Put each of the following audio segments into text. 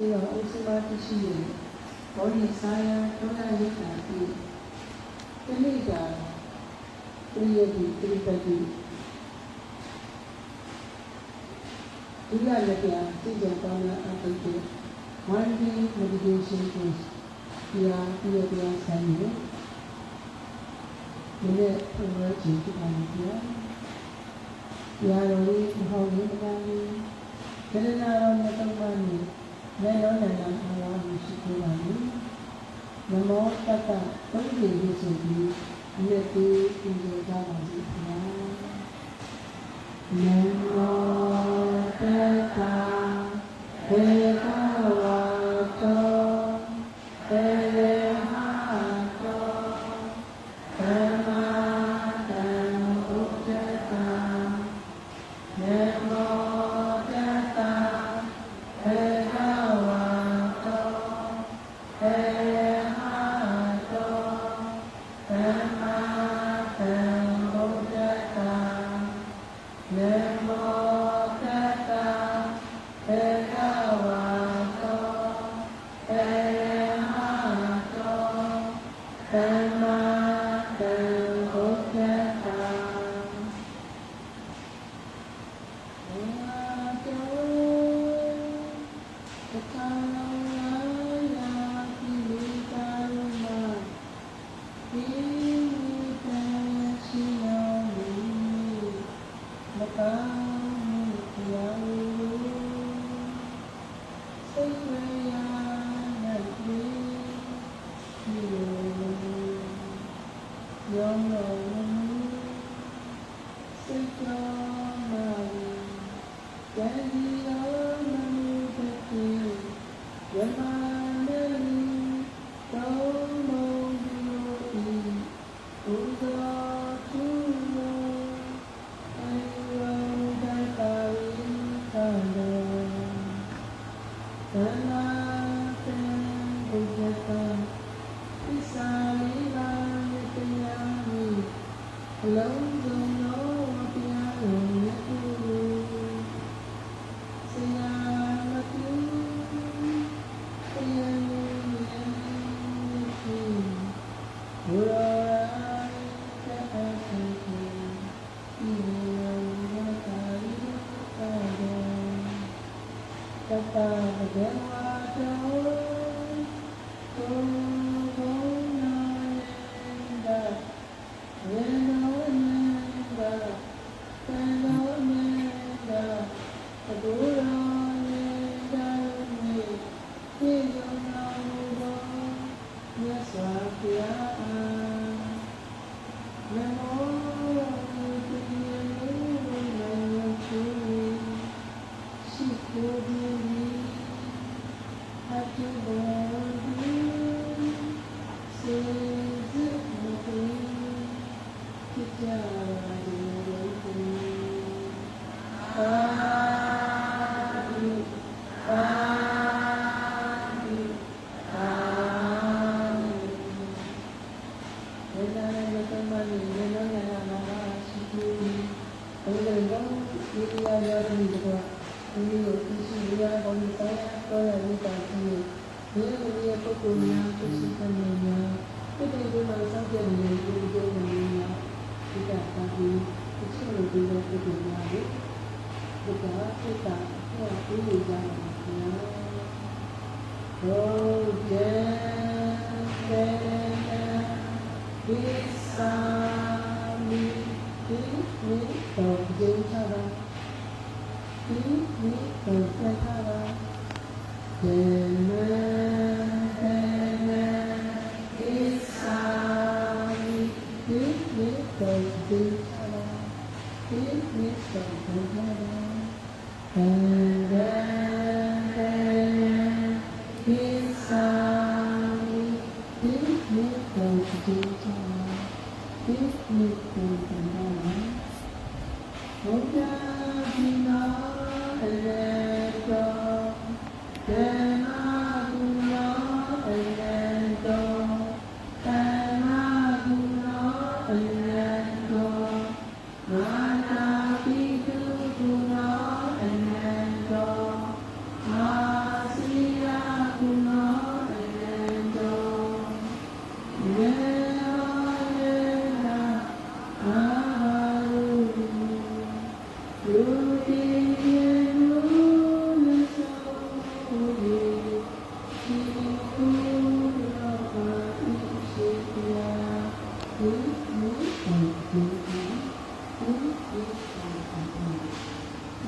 ပြီးတော့ဥစ္စာတရှိရဘောဓိစာယဒုက္ခရိက္ခာပြီးတဏိတာပြည့်ရည်ပြည့်ပတိဒီကလည်းပြသိကြကောင်းတဲ့အပိတ်ကို mindful meditation course တရားပြည့်ပြည့်ဆိုင်နေဒီနေ့ဘုရားရှင်ပြပါမယ်ဗျာတရားတော်လေးမဟုတ်ဘူးတရားလေးကရဏတော်မြတ်တော် ပါနေလက်ရောနန္ဒအာဝါရှိခိုးပါမယ်နမောတတ္တသုံးကြိမ်လို့ဆိုပြီးဒီနေ့ဒီပြင်ကြပါပါစေခင်ဗျာနမော မြတ်စွာဘုရားနမောတိယမေနယသုရှိခိုးသည်အတုဘောတိစေစုမတိ ဖြစ်ကြပါစေလို့ပါတိပါတိပါတိဝိဒါရမသမဏိဝေနောယနာနာရှိတိဘုရားကော ဒီတရားရောဒီတော့ဒီလိုသိရှိရအောင်တရားတော်ရည်တာကြီးဒီလိုရဲ့ပုဂ္ဂိုလ်များသိရှိတဲ့များဒီလိုဒီမှာစောင့်ကြနေဒီလိုမျိုးများဒီကပါပြီးအချက်လိုပြီးတော့ပြည်များလေဒီကစိတ်ကဟောပြီးနေကြတယ်ခ ဒီမိတော်ဘုရားဘုရားဒီနာရေတော်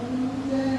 Amen.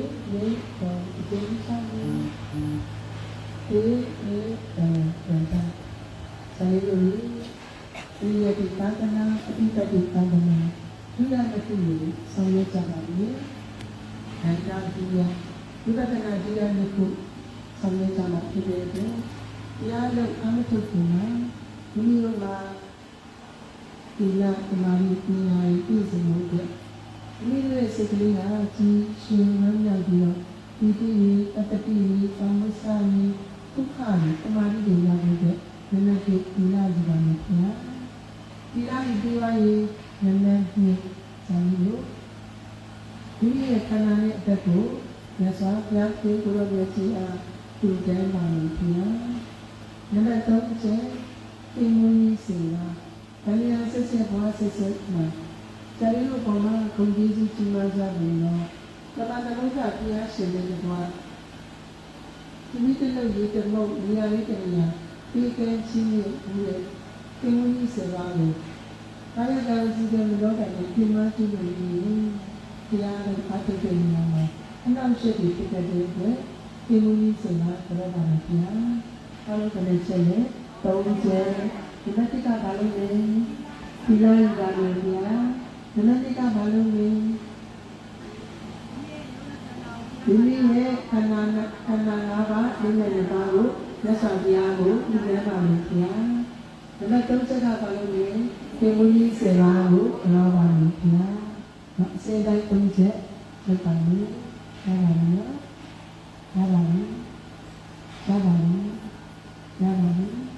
ဒီဒီတော်ဒီဆောင်ဒီဒီအဲဒါဆိုင်လို့ဒီရတိသာသနာအပိတတိသာသနာဒီရမတိကိုဆောင်ရွက်ကြပါမယ်။အဲဒါ မှာဖြစ်တဲ့အတွက်တရားလို့အမှတ်ထုတ်ပုံမှာဒီလိုမှာဒီလာသမာဓိပညာရေးပြည့်စုံမှုအတွက်ဒီလိုရဲ့စိတ်ကလေးကကြီးရှင်ဝမ်းမြောက်ပြီးတော့ဒီတိရေးအတ္တတိရေးသံဝိစာရေးဒုက္ခနဲ့တမာတိတွေရဖို့အတွက်နည်းနည်းလေးဒီလာကြပါမယ်ခင်ဗျာဒီလာဒီဒီဝါရေးနည်းနည်းလေးဇာတိလို့ဒီရဲ့ခန္ဓာနဲ့အသက်ကိုမြတ်စွာဘုရားရှင်ကိုယ်တော်ရဲ့ခြေအားတူတန်းပါမယ်ခင်ဗျာနံပါတ်3ချက်သင်္ဝန်းကြီးစီပါဘယ်ရဆက်ဆက်ဘွားဆက်ဆက်မှာ ဇာတိလို့ပေါ်မှာဂုဏ်ကြီးကြီးကြီးမားကြပြီနော်ကမ္ဘာတလုံးကဘုရားရှင်တဲ့ဘွားဒီနေ့တလို့ရေးတယ်မဟုတ်နေရာလေးတနေရာဒီကဲချင်းရဲ့ဘူးလေသင်္ဝန်းကြီးစေပါလို့ဘာရကံစီတဲ့လောကနဲ့ပြင်မကြည့်လို့ဒီတရားနဲ့အားထုတ်တဲ့နေရာမှာအနောက်ရှိတဲ့ဖြစ်တဲ့အတွက်သင်္ဝန်းကြီးစေပါကြောပါမယ်ခင်ဗျာအားလုံးကလည်းချက်နဲ့သုံးချက်ဒီမတိကဘာလို့လဲဒီလိုက်ပါလို့ဗျာ ဒီမတိကဘာလို့လဲဒီနေ့ရဲ့ခန္ဓာနဲ့ခန္ဓာ၅ပါးဒီနေ့လည်းပါလို့မြတ်စွာဘုရားကိုပြည့်လဲပါမယ်ခင်ဗျာ။ဒါနဲ့သုံးချက်ကပါလို့လေသင်္ဝကြီးစေပါကိုပြောပါမယ်ခင်ဗျာ။နော်အစင်းတိုင်းသုံးချက်လုပ်ပါမယ်။ရပါမယ်နော်။ရပါမယ်။ရပါမယ်။ရပါမယ်။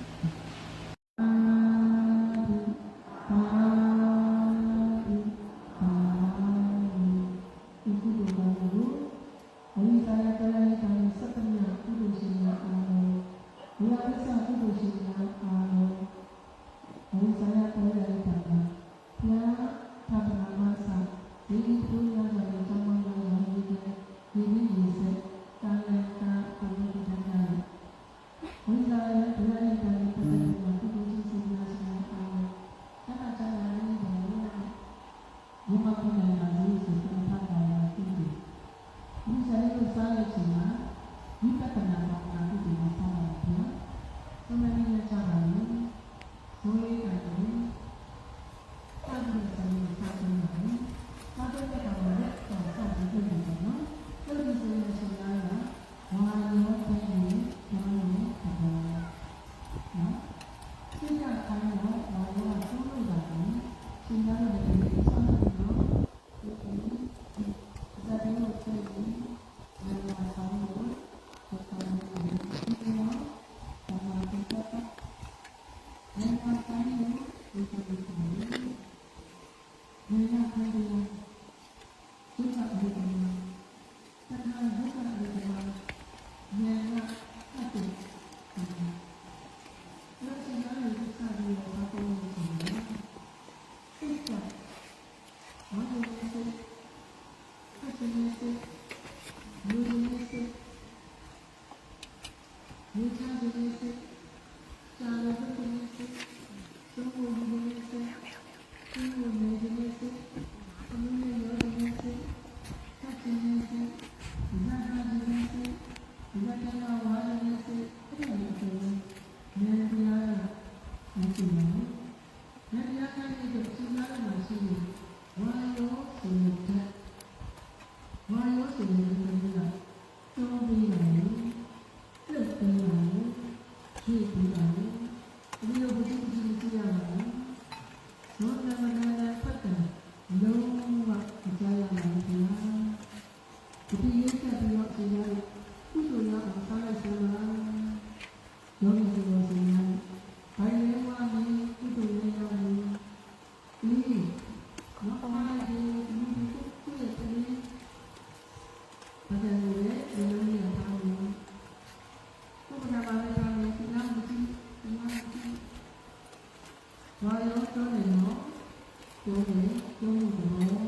너의 어떤 일로 교회 교육으로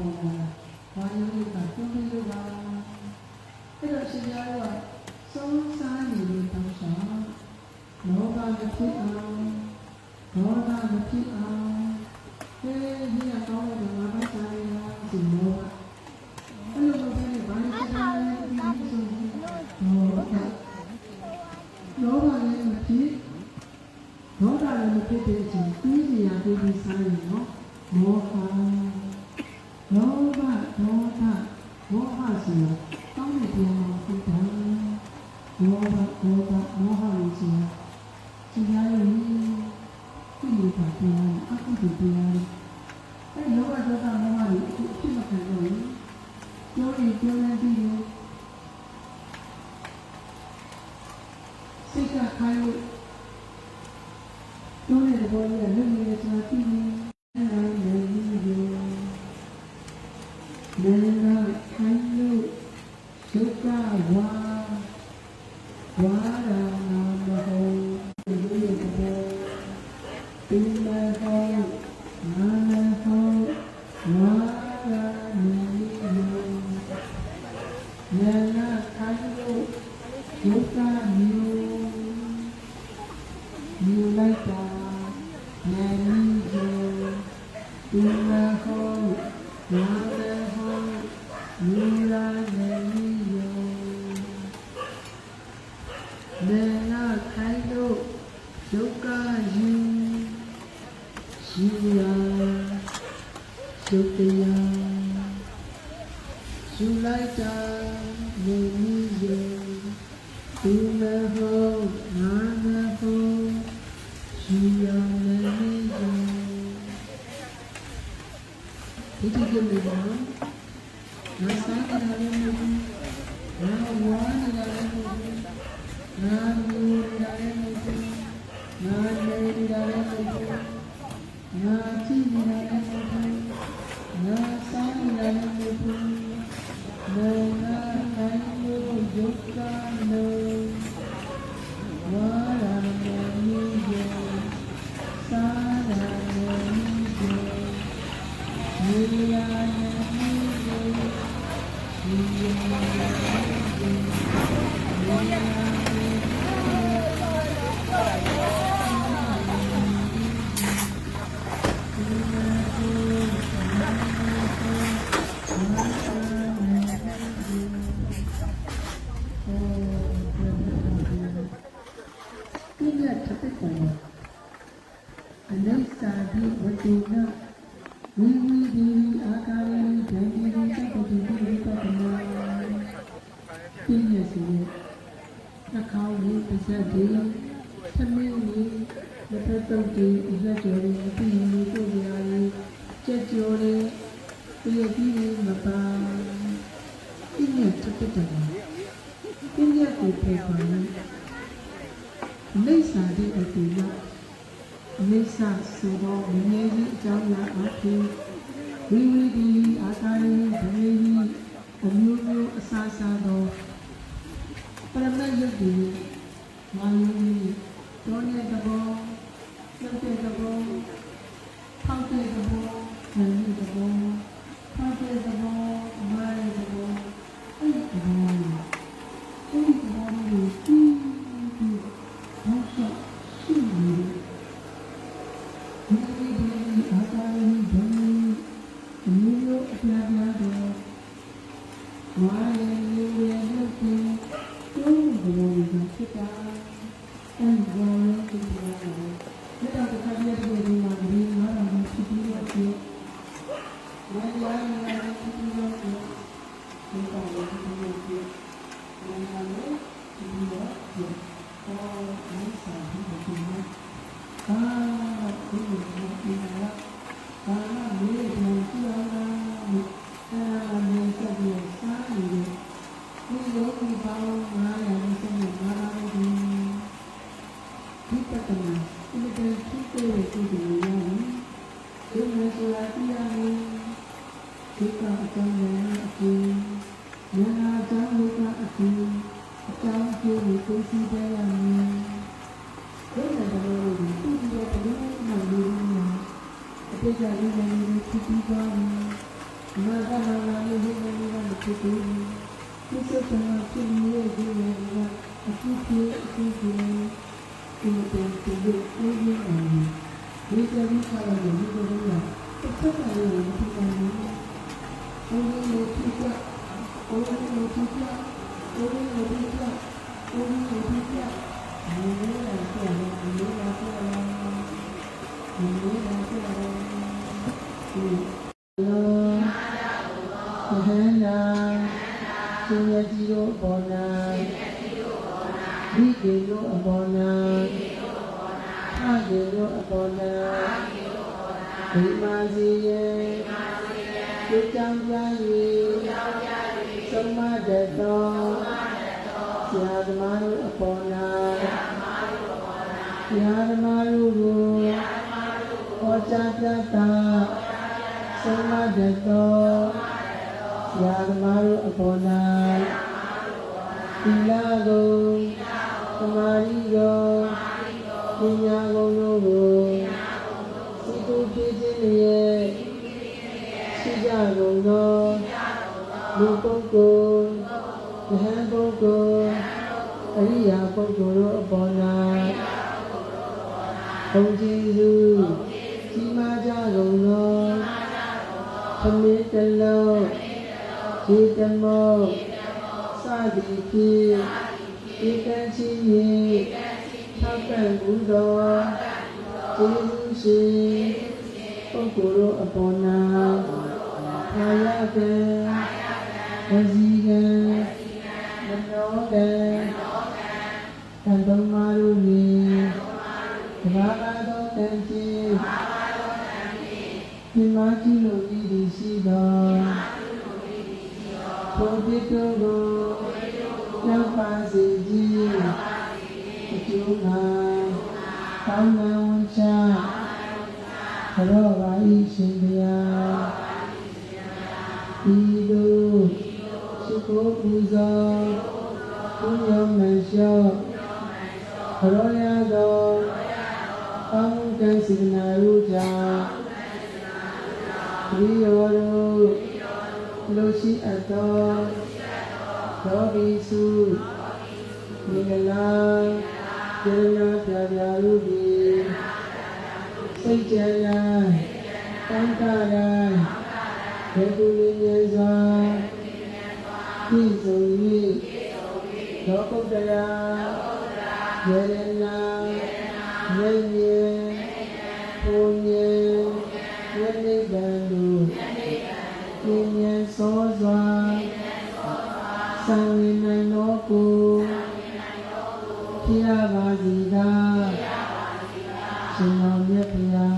Amém. 미라네요 내가 가도 저까지 시야 저때야 술라이다 내미요 꿈에 허 나나 ပြည့်ရစေနှာခေါင်းလေးပစက်လေးသမီးလေးလက်ဖက်တုပ်လေးအရက်ကျော်လေးအပြည့်လေးကိုယ်ရာလေးကြက်ကျော်လေးပြည့်ပြီးမပါပြည့်ရတဲ့တက်တယ်ပြည့်ရကိုပြေပါလားမိစ္ဆာတိအတူရမိစ္ဆာဆိုတော့ငငယ်ကြီးအကြောင်းအရာအဖြစ်ဝိဝိဒီအာသာရင်းဒီအမျိုးမျိုးအစားစားသော ရမတ်ယုတ်တိမာယုန်တောတဲ့သဘောလွတ်တဲ့သဘောဖောက်တဲ့သဘောဉာဏ်တဲ့သဘောဖောက်တဲ့သဘောမာရတဲ့သဘောအဲ့ဒီသဘော သမာဓိကိုပညာကိုတို့ကိုစိတ်ကိုပြည့်ခြင်းရဲ့ရှိကြကုန်သောလူပုဂ္ဂိုလ်ယဟန်ပုဂ္ဂိုလ်အရိယာပုဂ္ဂိုလ်တို့အပေါ်၌ဘုံကျေးဇူးကြီးမားကြကုန်သောသမီးတစ်လုံးဒီတမောစသည်ဖြင့် ဒီကံချီရေထောက်ပံ့မှုတော်ကျေးဇူးရှင်ပုဂ္ဂိုလ်တို့အပေါ်၌အာရကံဝစီကံမနောကံကံတော်မာရုဏီသဘာဝသောကံဖြင့်ဒီမာကြီးလိုဤသည်ရှိတော် ရှိအပ်သောသောဘိစုမင်္ဂလာကျေနာပြပြလူဒီစိတ်ကြံရာတန်ခါရာဘေကုလင်းရေစွာပြည့်စုံ၍သောကုတ္တရာယေရနာယေယေဘုံ စောစွာသံဝင်နိုင်သောကိုဖြစ်ရပါစီသာရှင်တော်မြတ်ဗျာ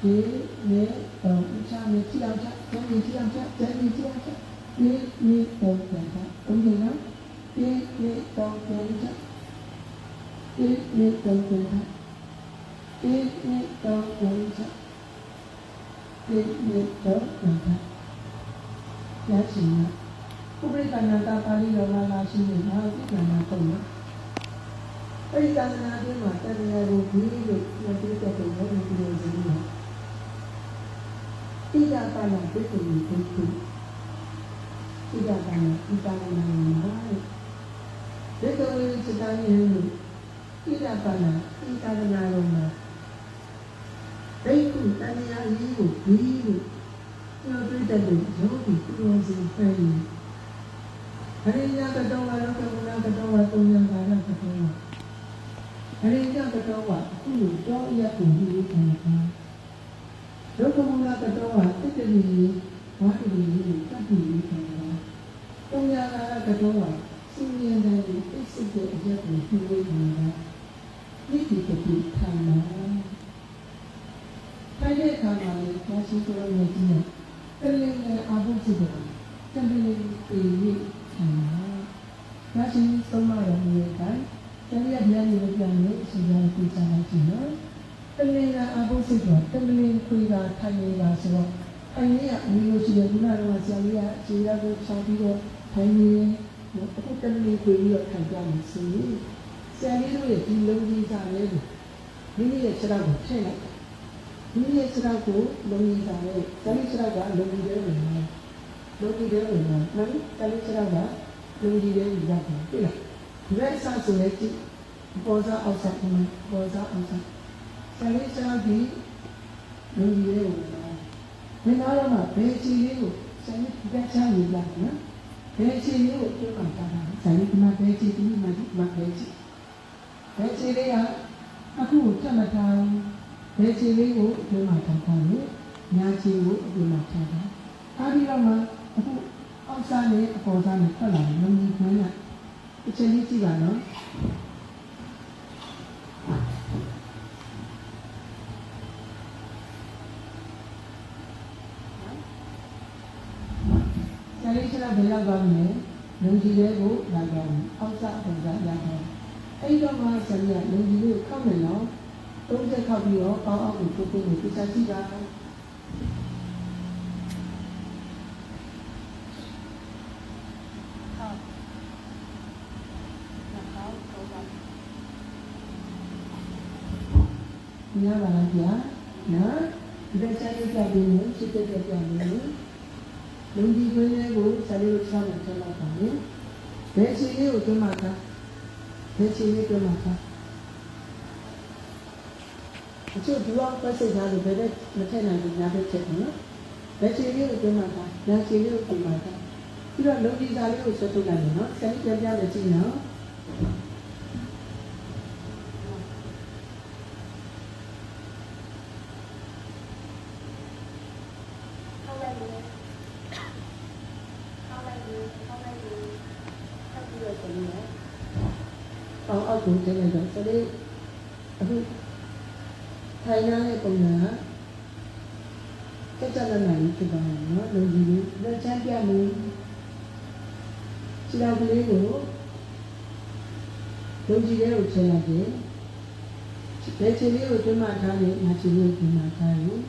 ဒီနေ့တော့ချာမေကြည့်အောင်ချာကျန်နေကြည့်အောင်ချာကျန်နေကြည့်အောင်ချာဒီနေ့တော့ချာဘုန်းကြီးနော်ဒီနေ့တော့ချာဒီနေ့တော့ချာဒီနေ့တော့ချာ ဒီနေ့တော့နာတာရရှိနာဥပရိကနာတာပါဠိတော်မှာလာရှိနေတာဥပ္ပန္နပုံနော်အဲ့ဒီသာသနာ့အတွင်းမှာတရားကိုပြီးလို့ပြောပြတဲ့ပုံကိုဒီလိုစီးနေတာဣဒာပါဏဒိဋ္ဌိကိုခုဣဒာပါဏဣဒာပါဏမှာဒေကဝေစတန်ယေလို့ဣဒာပါဏဣဒာပါဏရောမှာ ဒိဋ္ဌိတဏှာကြီးကိုပြီးလို့ပြောပြတဲ့ပုံယောဂီပြောစီဖယ်နေအရိယကတောဝါရောကမနာကတောဝါသုံးရပါရကတောဝါအရိယကတောဝါအခုလိုတောအရက်ကိုပြီးခံတာဒုက္ခမနာကတောဝါတတ္တိဝါတိကိုတတ်ပြီးခံတာသုံးရပါရကတောဝါစဉ္ညာတဲ့ပြည့်စုံတဲ့အရက်ကိုပြီးခံတာဒီဒီတတိခံတာထိုင်တဲ့အခါမှာ လည်းဘာရှိကြလို့လဲကြည့်ရတလင်းနဲ့အာဘုစစ်တယ်တလင်းပြေးခံတာဘာရှိသုံးမရမှုရဲ့တိုင်းကျန်ရပြန်နေပြန်နေအစီအစဉ်ကိုကြားလိုက်ကြည့်နော်တလင်းကအာဘုစစ်တော့တလင်းခွေးကထိုင်နေတာဆိုတော့ထိုင်နေရအမျိုးရှိတယ်ခုနကတော့ဆရာကြီးကခြေရကိုချောင်းပြီးတော့ထိုင်နေအခုတလင်းခွေးပြီးတော့ထိုင်ကြမယ်ဆိုရင်ဆရာကြီးတို့ရဲ့ဒီလုံးကြီးစားလဲလို့မိမိရဲ့ခြေထောက်ကိုထည့်လိုက် မိမိရဲ့ခြေထောက်ကိုလုံးကြီးစားလဲဆရာကြီးခြေထောက်ကလုံးကြီးတယ်ဝင်တယ်လုံးကြီးတယ်ဝင်တယ်နော်ဆရာကြီးခြေထောက်ကလုံးကြီးတယ်ဝင်တယ်တွေ့လားဒီဘက်ဆဆိုလဲကြည့်ပေါ်စားအောက်စားပေါ်စားအောက်စားဆရာကြီးခြေထောက်ဒီလုံးကြီးတယ်ဝင်တယ်ဒီနားတော့မှဘယ်ချီလေးကိုဆရာကြီးဒီဘက်ချမ်းယူလိုက်နော်ဘယ်ချီလေးကိုပြောမှတာတာဆရာကြီးကမှဘယ်ချီဒီမှဒီမှဘယ်ချီဘယ်ချီလေးကအခုတတ်မထားဘူး ဘယ်ချီလေးကိုပြောမှထားတာလေညာချီကိုပြောမှထားတာအားပြီးတော့မှအခုအောက်စားနဲ့အပေါ်စားနဲ့ထွက်လာတယ်လုံးကြီးခွန်းကအချိန်လေးကြည့်ပါနော်ဆရာကြီးကဘယ်ရောက်သွားမလဲလုံကြီးလေးကိုလာကြအောင်အောက်စားအပေါ်စားရအောင်အဲ့တော့မှဆရာကြီးကလုံကြီးလေးကိုခောက်နေတော့ သုံးချက်ခောက်ပြီးတော့အောက်အောက်ကိုပုတ်ပုတ်ကိုပြချကြည့်ပါညပါလားဗျာနော်ဒီဘက်ဆိုင်ကြပြီးလို့စစ်တဲ့ကြပြီးလို့လုံကြီးခွေးလေးကိုဆရာလေးကိုချောင်းနဲ့ထည့်လိုက်ပါမယ်ဘယ်ချီလေးကိုတွန်းမှတာဘယ်ချီလေးတွန်းမှတာ အချို့ဒီလောက်ပတ်စိတ်သားလို့ဘယ်နဲ့မထည့်နိုင်ဘူးညာဘက်ထည့်တယ်နော်ဘယ်ချီလေးကိုတွန်းမှတာညာချီလေးကိုတွန်းမှတာပြီးတော့လုံကြီးသားလေးကိုဆွတ်ထုတ်လိုက်မယ်နော်ဆရာကြီးပြန်ပြမယ်ကြည့်နော် င်ရတဲ့ပုံကတက်ကြလာနိုင်ဖြစ်ပါမယ်နော်လူကြီးလေးလက်ချမ်းပြမယ်ခြေထောက်ကလေးကိုလူကြီးလေးကိုချိန်လိုက်တယ်လက်ချီလေးကိုတွန်းမှထားတယ်ငါချီလေးကိုတွန်းမှထားတယ်